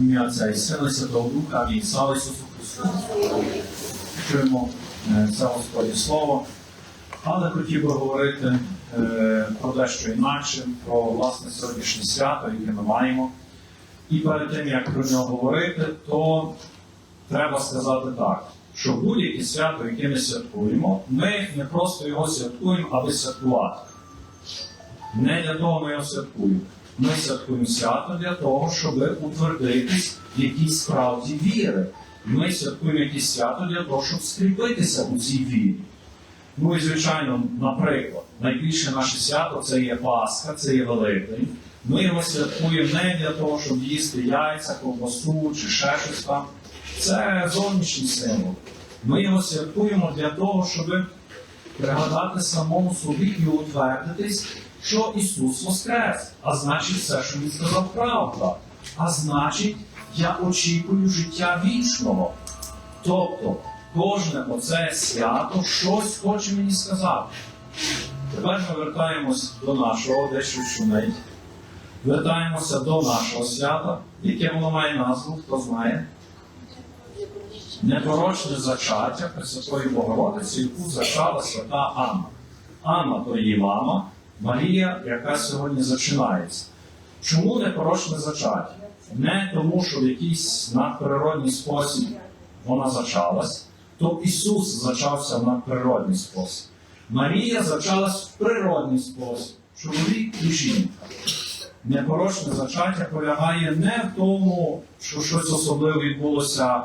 Ім'я Отця і Сина, Святого Духа, Амінь. Слава Ісусу Христу. Чуємо це Господнє Слово. Але хотів би говорити е, про дещо інакше, про власне сьогоднішнє свято, яке ми маємо. І перед тим, як про нього говорити, то треба сказати так, що будь-яке свято, яке ми святкуємо, ми не просто його святкуємо, аби святкувати. Не для того ми його святкуємо. Ми святкуємо свято для того, щоб утвердитись в якійсь справді віри. Ми святкуємо якесь свято для того, щоб скріпитися у цій вірі. Ну і звичайно, наприклад, найбільше наше свято це є Пасха, це є Великдень. Ми його святкуємо не для того, щоб їсти яйця, ковбасу чи ще щось там. Це зовнішній символ. Ми його святкуємо для того, щоб пригадати самому собі і утвердитись, що Ісус Воскрес. А значить, все, що Він сказав, правда. А значить, я очікую життя вічного. Тобто, кожне оце свято щось хоче мені сказати. Тепер ми вертаємось до нашого дещо шумить. Вертаємося до нашого свята, яке воно має назву, хто знає. Непорочне зачаття Пресвятої Богородиці, яку зачала свята Анна. Анна то її мама, Марія, яка сьогодні зачинається. Чому непорочне зачаття? Не тому, що в якийсь надприродній спосіб вона зачалась, то Ісус зачався в надприродній спосіб. Марія зачалась в природній спосіб, чоловік і жінка. Непорочне зачаття полягає не в тому, що щось особливе відбулося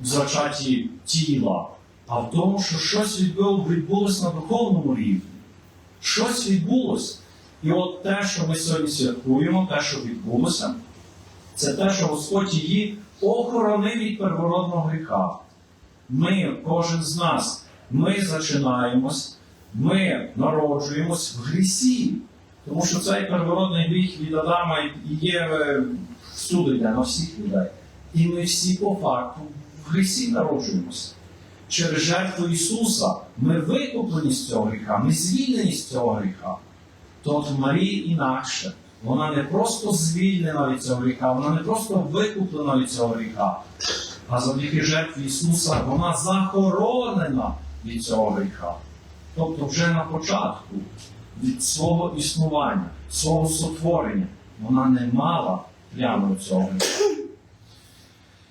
в зачатті тіла, а в тому, що щось відбулося на духовному рівні. Щось відбулося. І от те, що ми сьогодні святкуємо, те, що відбулося, це те, що Господь її охоронив від первородного гріха. Ми, кожен з нас, ми зачинаємось, ми народжуємось в грісі. Тому що цей первородний гріх від Адама є е, всюди для на всіх людей. І ми всі по факту в грісі народжуємося. Через жертву Ісуса ми викуплені з цього гріха, ми звільнені з цього гріха. Тобто Марія інакше. Вона не просто звільнена від цього гріха, вона не просто викуплена від цього гріха, а завдяки жертві Ісуса вона захоронена від цього гріха. Тобто вже на початку від свого існування, свого сотворення, вона не мала прямо цього.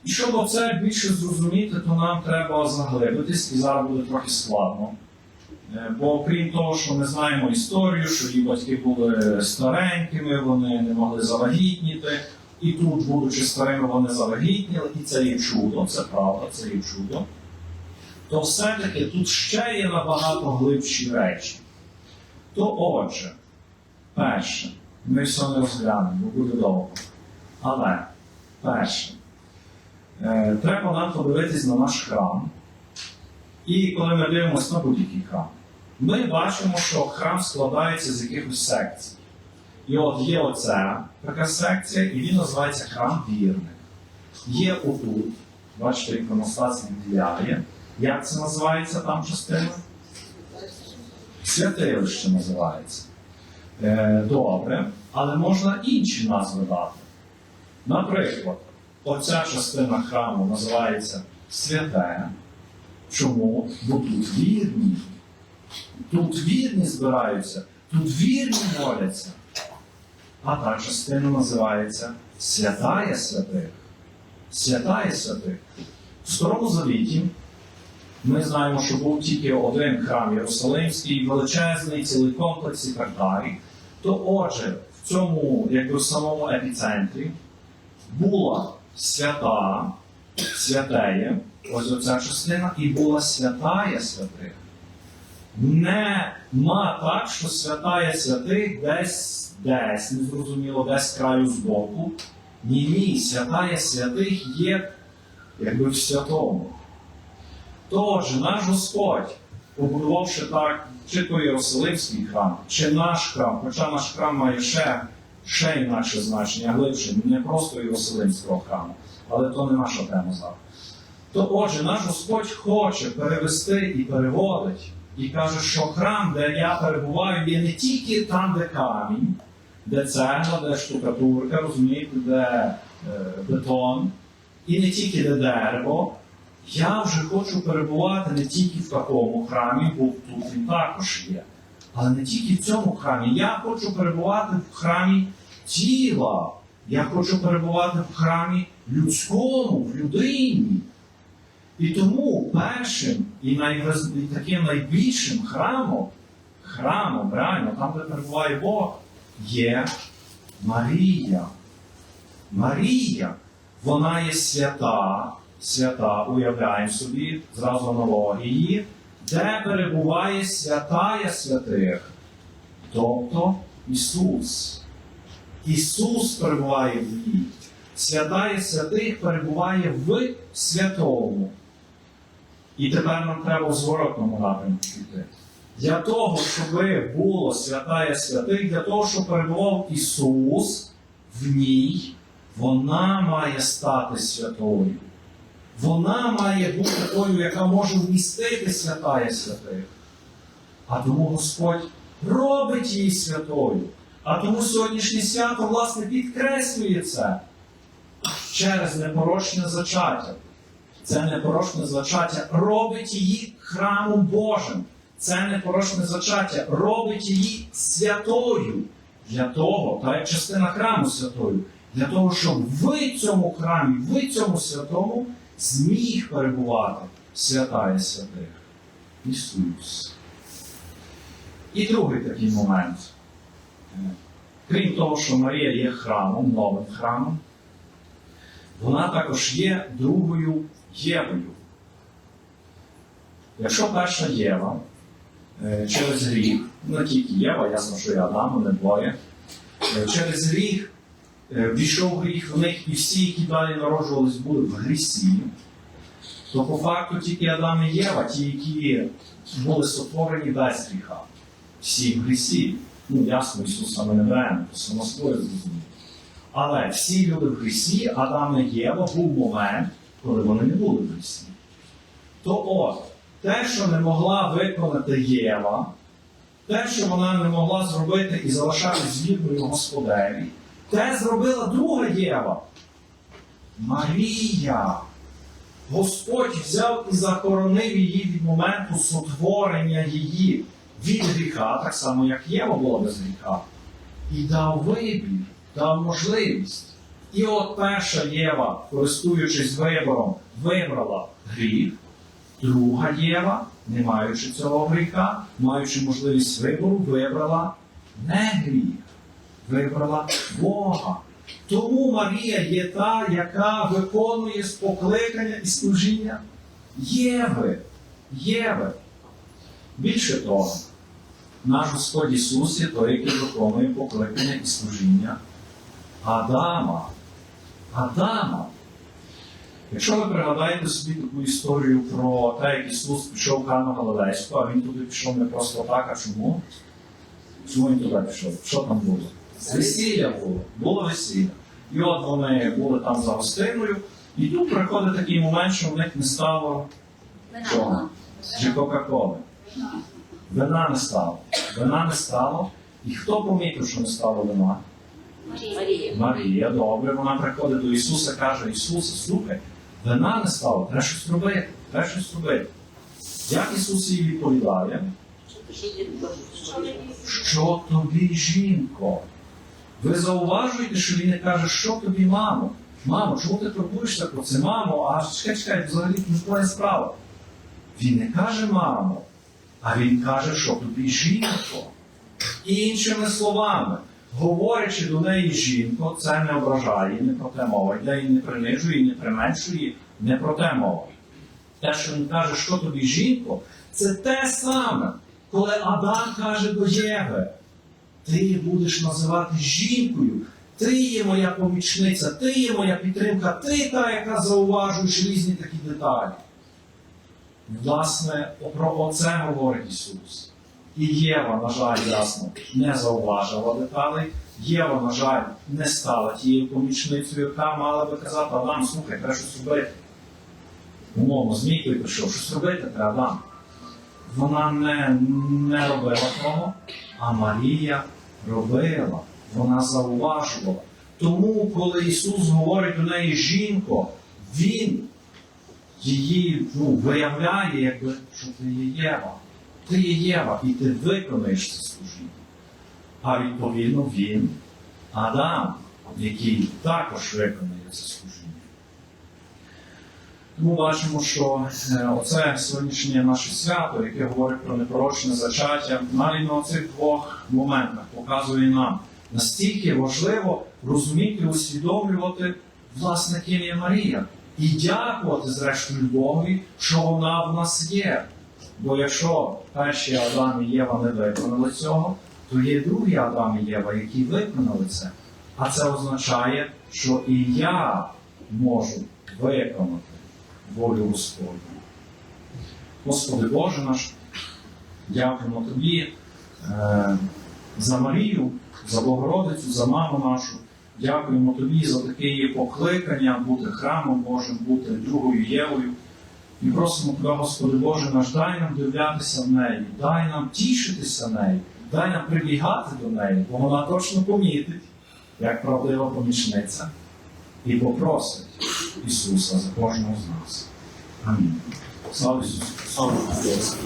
І щоб це більше зрозуміти, то нам треба заглибитись, і зараз буде трохи складно. Е, Бо окрім того, що ми знаємо історію, що її батьки були старенькими, вони не могли завагітніти, і тут, будучи старими, вони завагітніли, і це є чудо, це правда, це є чудо, то все-таки тут ще є набагато глибші речі. То отже, перше, ми все не розглянемо, бо буде довго. Але перше, треба нам подивитись на наш храм. І коли ми дивимося на будь-який храм, ми бачимо, що храм складається з якихось секцій. І от є оця така секція, і він називається храм вірних. Є отут, бачите, іконостас відділяє. Як це називається там частина? Святилище називається. Е, добре, але можна інші назви дати. Наприклад, оця частина храму називається святе. Чому? Бо тут вірні. Тут вірні збираються, тут вірні моляться. А та частина називається Святая святих. Святая святих. В Старому Завіті ми знаємо, що був тільки один храм Єрусалимський, величезний, цілий комплекс і так далі. То отже, в цьому, якби в самому епіцентрі, була свята, святеє, ось оця частина, і була святая святих. Нема так, що святая святих десь, десь, незрозуміло, десь краю збоку. Ні, ні, святая святих є якби в святому. Тож наш Господь, побудувавши так, чи то Єрусалимський храм, чи наш храм, хоча наш храм має ще, ще інакше значення, глибше, не просто Єрусалимського храму, але то не наша тема зараз. То отже, наш Господь хоче перевести і переводить, і каже, що храм, де я перебуваю, є не тільки там, де камінь, де цегла, де штукатурка, розумієте, де е, бетон, і не тільки де дерево. Я вже хочу перебувати не тільки в такому храмі, бо тут він також є. Але не тільки в цьому храмі. Я хочу перебувати в храмі тіла. Я хочу перебувати в храмі людському, в людині. І тому першим і, найваз... і таким найбільшим храмом, храмом, реально, там, де перебуває Бог, є Марія. Марія, вона є свята, свята, уявляємо собі, зразу аналогії, де перебуває святая святих, тобто Ісус. Ісус перебуває в ній. Святая святих перебуває в святому. І тепер нам треба в зворотному напрямку піти. Для того, щоб було святая святих, для того, щоб перебував Ісус в ній, вона має стати святою. Вона має бути тою, яка може вмістити святая святих. А тому Господь робить її святою. А тому сьогоднішнє свято, власне, підкреслює це через непорочне зачаття. Це непорочне зачаття робить її храмом Божим. Це непорочне зачаття робить її святою для того, та як частина храму святою, для того, щоб в цьому храмі, в цьому святому зміг перебувати свята і святих. Ісус. І другий такий момент. Крім того, що Марія є храмом, новим храмом, вона також є другою Євою. Якщо перша Єва е, через гріх, не тільки Єва, ясно, що і Адам, вони двоє, е, через гріх е, війшов гріх в них і всі, які далі народжувались, були в грісі, то по факту тільки Адам і Єва, ті, які були сотворені без гріха, всі в грісі. Ну, ясно, Ісуса ми не беремо, то само собою зрозуміло. Але всі люди в грісі, Адам і Єва, був момент, коли вони не були в грісі. То от, те, що не могла виконати Єва, те, що вона не могла зробити і залишатись вірною Господеві, те зробила друга Єва. Марія. Господь взяв і захоронив її від моменту сотворення її від гріха, так само, як Єва була без гріха, і дав вибір, дав можливість. І от перша Єва, користуючись вибором, вибрала гріх, друга Єва, не маючи цього гріха, маючи можливість вибору, вибрала не гріх, вибрала Бога. Тому Марія є та, яка виконує покликання і служіння Єви. Єви. Більше того, наш Господь Ісус є той, який виконує покликання і служіння Адама. Адама. Якщо ви пригадаєте собі таку історію про те, як Ісус пішов Кану Галилейську, а він туди пішов не просто так, а чому? Чому він туди пішов? Що там було? Весілля було, було весілля. І от вони були там за гостиною, і тут приходить такий момент, що в них не стало чого? Чи Кока-Коли. Вина не стало. Вина не стало. І хто помітив, що не стало вина? Марія. Марія, добре, вона приходить до Ісуса каже, Ісусе, слухай, вина не стало, треба щось робити, треба щось робити. Як Ісус їй відповідає? Що тобі, жінко? Ви зауважуєте, що він не каже, що тобі, мамо? Мамо, чому ти турбуєшся про це? Мамо, а чекай, чекай, взагалі не твоя справа. Він не каже мамо, а він каже, що тобі жінко. Іншими словами, говорячи до неї жінко, це не ображає, не про те мова. Йде її не принижує, не применшує, не про те мова. Те, що він каже, що тобі жінко, це те саме, коли Адам каже до Єви, ти її будеш називати жінкою, ти є моя помічниця, ти є моя підтримка, ти та, яка зауважуєш різні такі деталі. Власне, про оце говорить Ісус. І Єва, на жаль, ясно, не зауважила деталей. Єва, на жаль, не стала тією помічницею, яка мала би казати, Адам, слухай, треба щось робити. Умовно, змійкою прийшов, щось робити треба Адам. Вона не, не робила того, а Марія робила. Вона зауважувала. Тому, коли Ісус говорить до неї жінко, Він її ну, виявляє, якби, що ти є Єва. Ти є Єва, і ти виконаєш це служіння. А відповідно він Адам, який також виконує це служіння. Тому бачимо, що е, оце сьогоднішнє наше свято, яке говорить про непорочне зачаття, навіть на цих двох моментах показує нам, настільки важливо розуміти, усвідомлювати, власне, ким є Марія. І дякувати, зрештою, Богові, що вона в нас є. Бо якщо перші Адам і Єва не виконали цього, то є другий Адам і Єва, які виконали це. А це означає, що і я можу виконати волю Господню. Господи Боже наш, дякуємо Тобі е, за Марію, за Богородицю, за маму нашу. Дякуємо Тобі за таке покликання бути храмом Божим, бути другою Євою. І просимо Тебе, Господи Боже наш, дай нам дивлятися в неї, дай нам тішитися нею, дай нам прибігати до неї, бо вона точно помітить, як правдива помічниця, і попросить Ісуса за кожного з нас. Амінь. Слава Ісусу! Слава Ісусу!